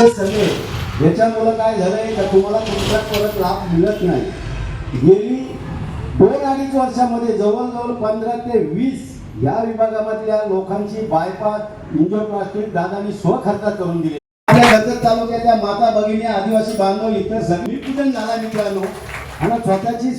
इतके सगळे. याच्यामुळं काय झालंय का तुम्हाला तुमचा परत लाभ मिळत नाही. गेली दोन अडीच वर्षामध्ये जवळजवळ पंधरा ते वीस या विभागामधल्या लोकांची बायपास इंजिओप्लास्टिक दादानी स्वखर्चात करून दिली. आपल्या कर्जत तालुक्यातल्या माता भगिनी आदिवासी बांधव इतर सगळी. पूजन झाला मित्रांनो आणि स्वतःची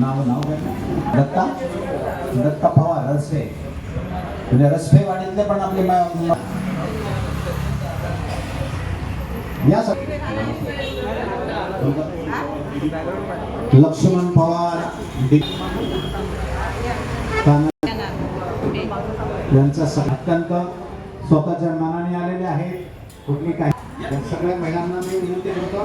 नाव नाव काय? दत्ता? दत्ता पवार रसफे म्हणजे रसफे वाडीतले पण आपले या लक्ष्मण पवार यांचा अत्यंत स्वतःच्या मनाने आलेले आहेत. कुठली काय सगळ्या महिलांना मी विनंती करतो.